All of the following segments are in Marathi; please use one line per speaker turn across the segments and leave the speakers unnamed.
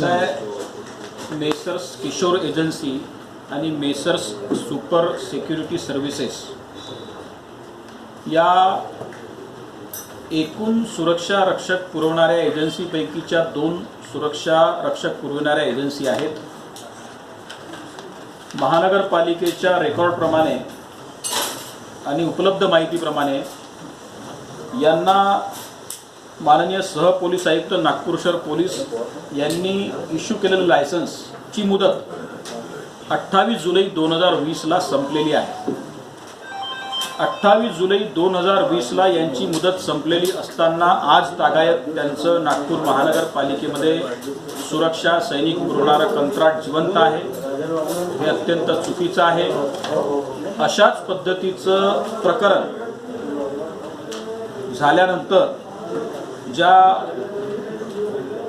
आहे. मेसर्स किशोर एजन्सी आणि मेसर्स सुपर सिक्युरिटी सर्व्हिसेस. या एकूण सुरक्षा रक्षक पुरवणाऱ्या एजन्सीपैकीच्या दोन सुरक्षा रक्षक पुरविणाऱ्या एजन्सी आहेत. महानगरपालिकेच्या रेकॉर्डप्रमाणे आणि उपलब्ध माहितीप्रमाणे यांना माननीय सहपोलीस आयुक्त नागपूर शहर पोलीस यांनी इश्यू केलेलं लायसन्सची मुदत अठ्ठावीस जुलै दोन हजार वीसला संपलेली आहे. अठ्ठावीस जुलै दोन हजार वीसला यांची मुदत संपलेली असताना आज तागायत त्यांचं नागपूर महानगरपालिकेमध्ये सुरक्षा सैनिक पुरवणारं कंत्राट जिवंत आहे. हे अत्यंत चुकीचं आहे. अशाच पद्धतीचं प्रकरण झाल्यानंतर ज्या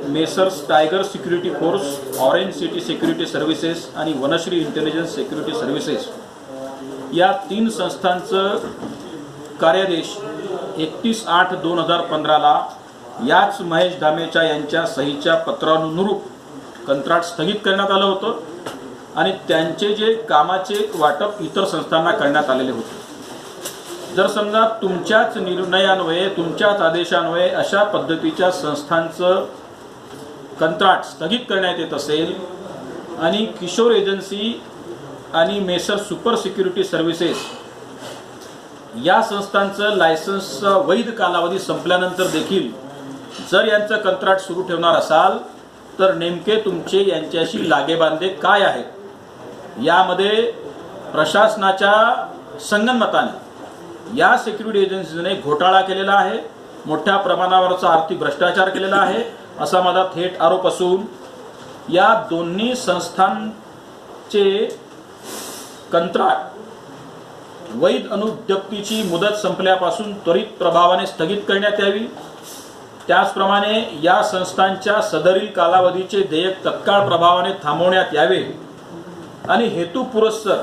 messrs tiger security force orange city security services आणि वनश्री इंटेलिजन्स सिक्युरिटी सर्व्हिसेस या तीन संस्थांचं कार्यादेश एकतीस आठ दोन हजार पंधराला याच महेश धामेच्या यांच्या सहीच्या पत्रानुरूप कंत्राट स्थगित करण्यात आलं होतं आणि त्यांचे जे कामाचे वाटप इतर संस्थांना करण्यात आलेले होते. जर समजा तुमच्याच निर्णयान्वये तुमच्याच आदेशान्वये अशा पद्धतीच्या संस्थांचं कंत्राट स्थगित करण्यात येत असेल आणि किशोर एजन्सी आणि मेसर सुपर सिक्युरिटी सर्व्हिसेस या संस्थांचं लायसन्सचा वैध कालावधी संपल्यानंतर देखील जर यांचं कंत्राट सुरू ठेवणार असाल तर नेमके तुमचे यांच्याशी लागेबांधे काय आहेत? यामध्ये प्रशासनाच्या संगनमताने या सिक्युरिटी एजन्सीने घोटाळा केलेला आहे. मोठ्या प्रमाणावरचा आर्थिक भ्रष्टाचार केलेला आहे. असा माझा थेट आरोप असून या दोन्ही संस्थांचे कंत्राट वैध अनुद्योगतीची मुदत संपल्यापासून त्वरित प्रभावाने स्थगित करण्यात यावी. त्याचप्रमाणे या संस्थांच्या सदरील कालावधीचे देयक तत्काळ प्रभावाने थांबवण्यात यावे. आणि हेतुपुरस्सर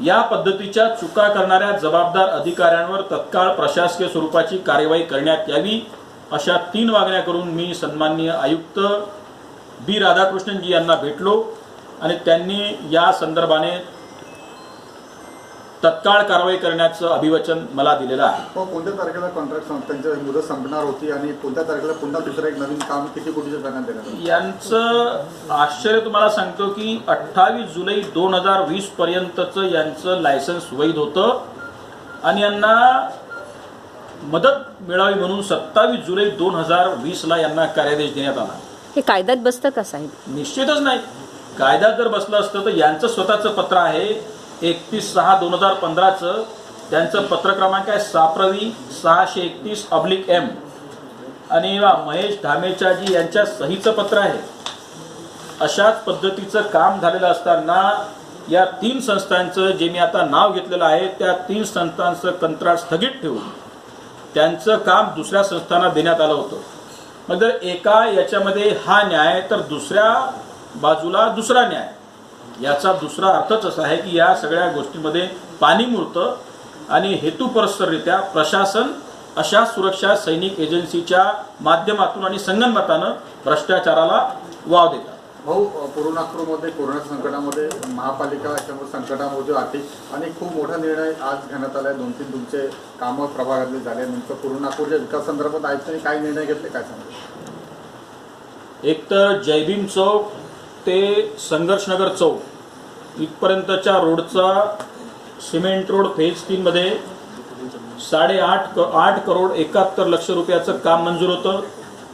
या पद्धतीच्या चुका करणाऱ्या जबाबदार अधिकाऱ्यांवर तत्काळ प्रशासकीय स्वरूपाची कार्यवाही करण्यात यावी अशा तीन मागण्या करून मी सन्माननीय आयुक्त बी राधाकृष्णनजी यांना भेटलो आणि त्यांनी या संदर्भाने तत्काळ कारवाई करण्याचं अभिवचन मला दिलेलं आहे.
हो कोणत्या तारखेला कॉन्ट्रॅक्ट त्यांची मुदत संपणार होती आणि कोणत्या तारखेला पुन्हा दुसरं एक नवीन काम किती कोटीचं करण्यात आलं?
यांचं आश्चर्य तुम्हाला सांगतो की अठ्ठावीस जुलै दोन हजार वीस पर्यंतचं यांचं लायसन्स वैध होतं. आणि यांना मदत मिळावी म्हणून सत्तावीस जुलै दोन हजार वीसला यांना कार्यादेश देण्यात आला.
हे कायद्यात बसतं का साहेब?
निश्चितच नाही. कायद्यात जर बसलं असतं तर यांचं स्वतःचं पत्र आहे. एकतीस सहा दोन हजार पंधराचं त्यांचं पत्र क्रमांक आहे साप्रवी सहाशे एकतीस अब्लिक एम आणि महेश धामेचाजी यांच्या सहीचं पत्र आहे. अशाच पद्धतीचं काम झालेलं असताना या तीन संस्थांचं जे मी आता नाव घेतलेलं आहे त्या तीन संस्थांचं कंत्राट स्थगित ठेवून त्यांचं काम दुसऱ्या संस्थांना देण्यात आलं होतं. मग जर एका याच्यामध्ये हा न्याय तर दुसऱ्या बाजूला दुसरा न्याय. याचा दुसरा अर्थच असा आहे की या सगळ्या गोष्टींमध्ये पाणी मुरतं आणि हेतुपरस्पररित्या प्रशासन अशा सुरक्षा सैनिक एजन्सीच्या माध्यमातून आणि संगनमतानं भ्रष्टाचाराला वाव देतात.
भाऊ पूर्व नागपूरमध्ये कोरोना संकटामध्ये महापालिका याच्यामध्ये संकटामध्ये आर्थिक आणि खूप मोठा निर्णय आज घेण्यात आला आहे दोन तीन तुमचे कामं प्रभागातले झाले. नेमकं पूर्व नागपूरच्या विकास संदर्भात आयुक्तांनी काय निर्णय घेतले काय सांगा?
एक तर जयभीम चौक ते संघर्षनगर चौक इथपर्यंतच्या रोडचा सिमेंट रोड फेज तीनमध्ये साडेआठ क आठ करोड एकाहत्तर लक्ष रुपयाचं काम मंजूर होतं.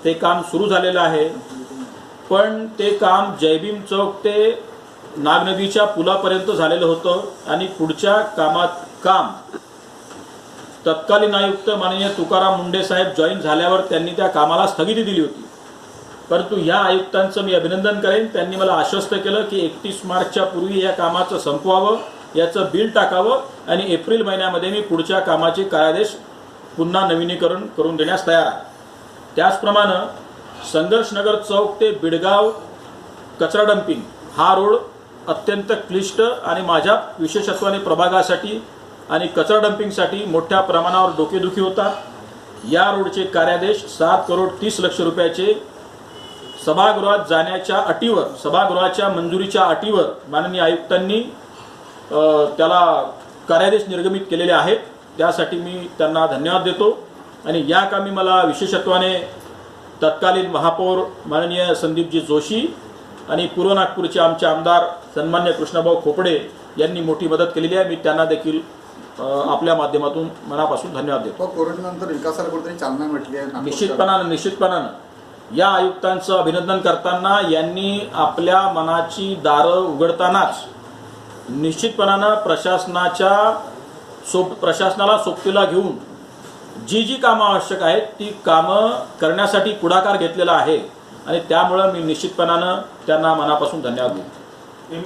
ते काम सुरू झालेलं आहे. पण ते काम जयभीम चौक ते नागनदीच्या पुलापर्यंत झालेलं होतं आणि पुढच्या कामात काम तत्कालीन आयुक्त माननीय तुकाराम मुंडे साहेब जॉईन झाल्यावर त्यांनी त्या कामाला स्थगिती दिली होती. परंतु ह्या आयुक्तांचं मी अभिनंदन करेन. त्यांनी मला आश्वस्त केलं की एकतीस मार्चच्या पूर्वी या कामाचं संपवावं याचं बिल टाकावं आणि एप्रिल महिन्यामध्ये मी पुढच्या कामाचे कार्यादेश पुन्हा नवीनीकरण करून देण्यास तयार आहे. त्याचप्रमाणे संघर्षनगर चौक ते बिडगाव कचरा डम्पिंग हा रोड अत्यंत क्लिष्ट आणि माझ्या विशेषत्वाने प्रभागासाठी आणि कचरा डम्पिंगसाठी मोठ्या प्रमाणावर डोकेदुखी होता या रोडचे कार्यादेश सात करोड तीस लक्ष रुपयाचे सभागृहात जाण्याच्या अटीवर सभागृहाच्या मंजुरीच्या अटीवर माननीय आयुक्तांनी त्याला कार्यादेश निर्गमित केलेले आहेत. त्यासाठी मी त्यांना धन्यवाद देतो. आणि या कामी मला विशेषत्वाने तत्कालीन महापौर माननीय संदीपजी जोशी आणि पूर्व नागपूरचे आमचे आमदार सन्मान्य कृष्णभाऊ खोपडे यांनी मोठी मदत केलेली आहे. मी त्यांना देखील आपल्या माध्यमातून मनापासून धन्यवाद देतो.
कोरोनानंतर विकासाला कुठेतरी चालना भेटली आहे.
निश्चितपणानं निश्चितपणानं. या आयुक्तांचं अभिनंदन करताना यांनी आपल्या मनाची दारं उघडतानाच निश्चितपणानं प्रशासनाच्या सो प्रशासनाला सोबतीला घेऊन जी जी कामं आवश्यक आहेत ती कामं करण्यासाठी पुढाकार घेतलेला आहे. आणि त्यामुळं मी निश्चितपणानं त्यांना मनापासून धन्यवाद देतो.